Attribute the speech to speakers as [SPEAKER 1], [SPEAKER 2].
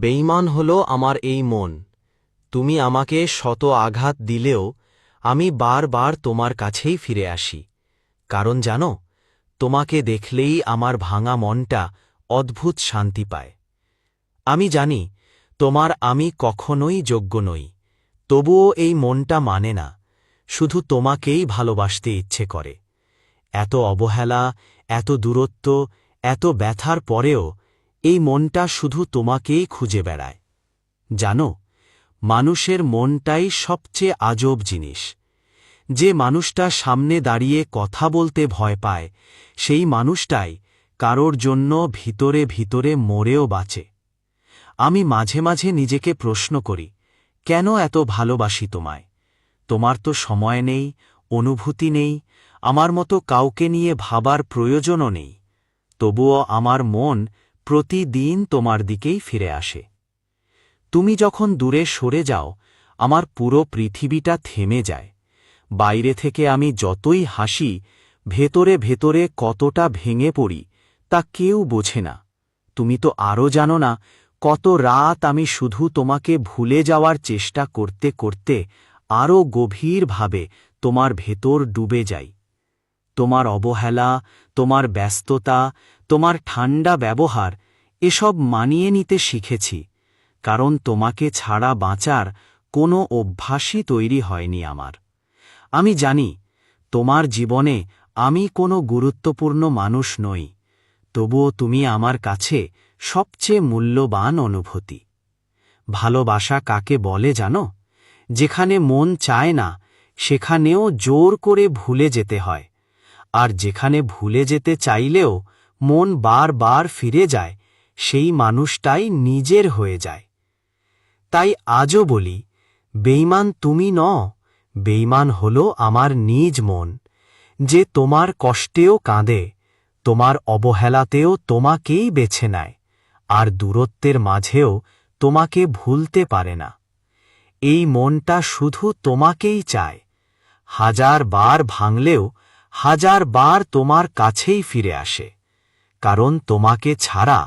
[SPEAKER 1] বেইমান হল আমার এই মন। তুমি আমাকে শত আঘাত দিলেও আমি বারবার তোমার কাছেই ফিরে আসি। কারণ জানো, তোমাকে দেখলেই আমার ভাঙা মনটা অদ্ভুত শান্তি পায়। আমি জানি, তোমার আমি কখনোই যোগ্য নই। তবুও এই মনটা মানে না, শুধু তোমাকেই ভালোবাসতে ইচ্ছে করে। এত অবহেলা, এত দূরত্ব, এত ব্যথার পরেও এই মনটা শুধু তোমাকেই খুঁজে বেড়ায়। জানো, মানুষের মনটাই সবচেয়ে আজব জিনিস। যে মানুষটা সামনে দাঁড়িয়ে কথা বলতে ভয় পায়, সেই মানুষটাই কারোর জন্য ভিতরে ভিতরে মরেও বাঁচে। আমি মাঝে মাঝে নিজেকে প্রশ্ন করি, কেন এত ভালোবাসি তোমায়? তোমার তো সময় নেই, অনুভূতি নেই, আমার মতো কাউকে নিয়ে ভাবার প্রয়োজনও নেই। তবুও আমার মন প্রতিদিন তোমার দিকেই ফিরে আসে। তুমি যখন দূরে সরে যাও, আমার পুরো পৃথিবীটা থেমে যায়। বাইরে থেকে আমি যতই হাসি, ভেতরে ভেতরে কতটা ভেঙে পড়ি, তা কেউ বোঝে না। তুমি তো আরও জানো না, কত রাত আমি শুধু তোমাকে ভুলে যাওয়ার চেষ্টা করতে করতে আরও গভীরভাবে তোমার ভেতর ডুবে যাই। তোমার অবহেলা, তোমার ব্যস্ততা তোমার ঠান্ডা ব্যবহার, এসব মানিয়ে নিতে শিখেছি, কারণ তোমাকে ছাড়া বাঁচার কোনো অভ্যাসই তৈরি হয়নি আমার। আমি জানি, তোমার জীবনে আমি কোনো গুরুত্বপূর্ণ মানুষ নই, তবুও তুমি আমার কাছে সবচেয়ে মূল্যবান অনুভূতি। ভালোবাসা কাকে বলে জানো? যেখানে মন চায় না, সেখানেও জোর করে ভুলে যেতে হয়, আর যেখানে ভুলে যেতে চাইলেও মন বারবার ফিরে যায়, সেই মানুষটাই নিজের হয়ে যায়। তাই আজও বলি বেইমান তুমি ন বেইমান হল আমার নিজ মন, যে তোমার কষ্টেও কাঁদে, তোমার অবহেলাতেও তোমাকেই বেছে নেয়, আর দূরত্বের মাঝেও তোমাকে ভুলতে পারে না। এই মনটা শুধু তোমাকেই চায়, হাজার বার ভাঙলেও হাজার বার তোমার কাছেই ফিরে আসে। কারণ তোমাকে ছাড়া